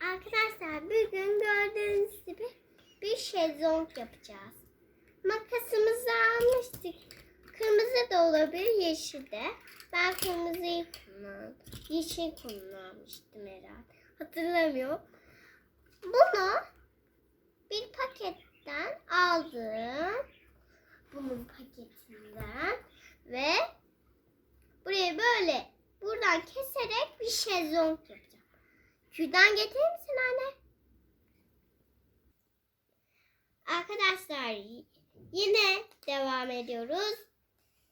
Arkadaşlar bugün gördüğünüz gibi bir şezlong yapacağız. Makasımızı almıştık. Kırmızı da olabilir, yeşil de. Ben kırmızıyı kullandım. Yeşil kullanmıştım herhalde. Hatırlamıyorum. Bunu bir paketten aldım. Bunun paketinden ve buraya böyle buradan keserek bir şezlong yapacağım. Kürdan getirir misin anne? Arkadaşlar yine devam ediyoruz.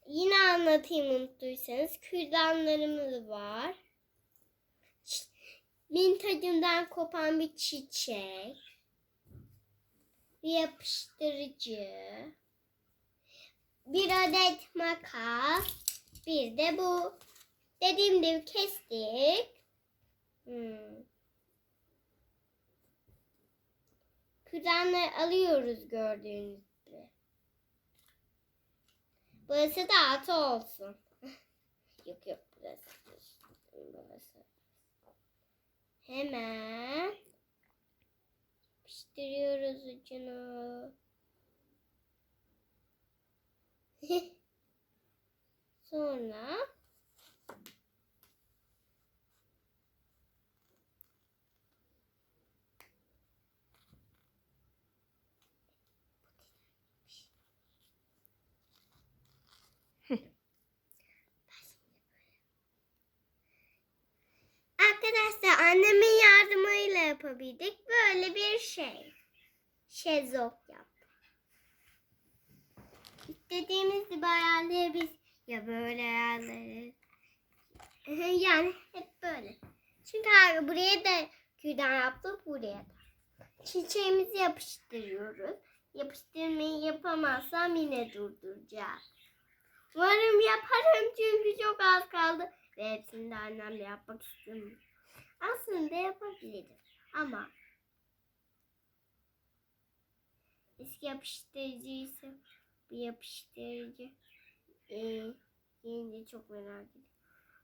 Yine anlatayım unuttuysanız. Kürdanlarımız var. Mintacından kopan bir çiçek. Bir yapıştırıcı. Bir adet makas. Bir de bu. Dediğim gibi kestik. Hmm. Kürdanları alıyoruz gördüğünüz gibi. Burası da altı olsun. yok yok burası. Burası. Hemen yapıştırıyoruz ucunu. Sonra yapabildik. Böyle bir şey. Şezlong yaptık. İstediğimiz gibi ayarlayabiliriz. Ya böyle ayarlarız. yani hep böyle. Çünkü abi buraya da kürdan yaptık buraya da. Çiçeğimizi yapıştırıyoruz. Yapıştırmayı yapamazsam yine durduracağız. Umarım yaparım çünkü çok az kaldı. Ve hepsini de annemle yapmak istemiyorum. Aslında yapabilirim ama eski yapıştırıcı ise bir yapıştırıcı ee, yeni çok merak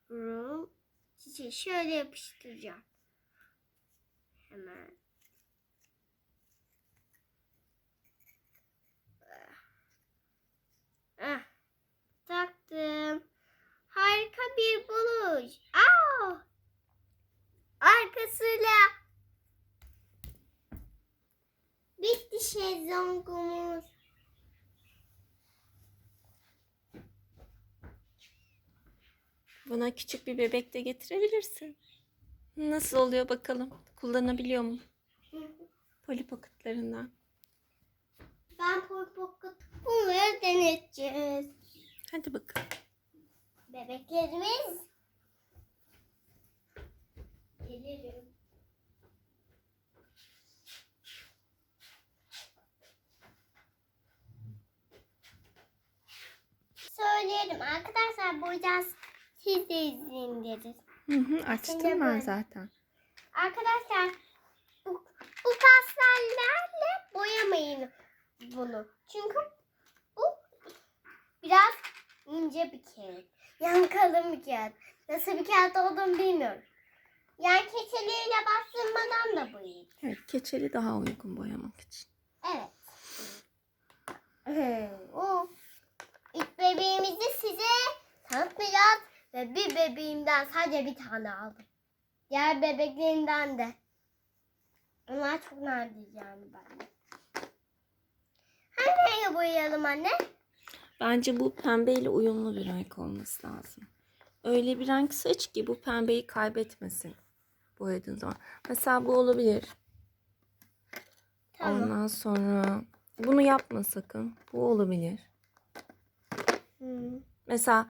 ediyorum. Çiçeği şöyle yapıştıracağım. Hemen. Şezlongumuz. Bana küçük bir bebek de getirebilirsin. Nasıl oluyor bakalım? Kullanabiliyor mu? Polly Pocket'larından. Ben popokat bunları deneteceğiz. Hadi bakalım. Bebeklerimiz. Söyleyelim arkadaşlar buradan siz de izleyin deriz. Hı hı, açtım Şimdi ben böyle. zaten. Arkadaşlar bu, bu pastellerle boyamayın bunu. Çünkü bu biraz ince bir kağıt. Yani kalın bir kağıt. Nasıl bir kağıt olduğunu bilmiyorum. Yani keçeliyle bastırmadan da boyayın. Evet, keçeli daha uygun boyamak için. Evet. o bebeğimizi size tanıtmayacağız. Ve bir bebeğimden sadece bir tane aldım. Diğer bebeklerinden de. Onlar çok nadir yani bende. Hangi boyayalım anne? Bence bu pembeyle uyumlu bir renk olması lazım. Öyle bir renk seç ki bu pembeyi kaybetmesin boyadığın zaman. Mesela bu olabilir. Tamam. Ondan sonra bunu yapma sakın. Bu olabilir. Mesela